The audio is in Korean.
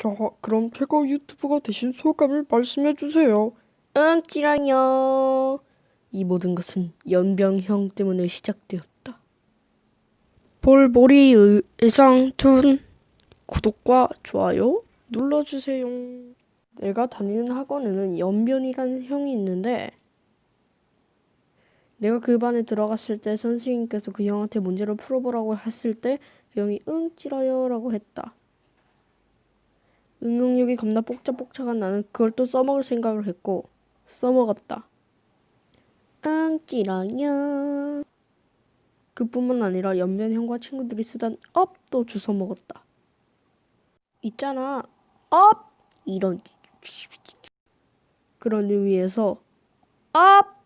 자, 그럼 최고 유튜버가 되신 소감을 말씀해 주세요. 응, 찌랑요. 이 모든 것은 연병형 때문에 시작되었다. 볼보리 의- 의상 툰 구독과 좋아요 눌러주세요. 내가 다니는 학원에는 연변이라는 형이 있는데 내가 그 반에 들어갔을 때 선생님께서 그 형한테 문제를 풀어보라고 했을 때 그 형이 응 찌라요라고 했다. 응용력이 겁나 뽁짝뽁짝한 나는 그걸 또 써먹을 생각을 했고 써먹었다. 응 찌라요. 그뿐만 아니라 연변 형과 친구들이 쓰던 업도 주워 먹었다. 있잖아 업 이런 그런 의미에서 업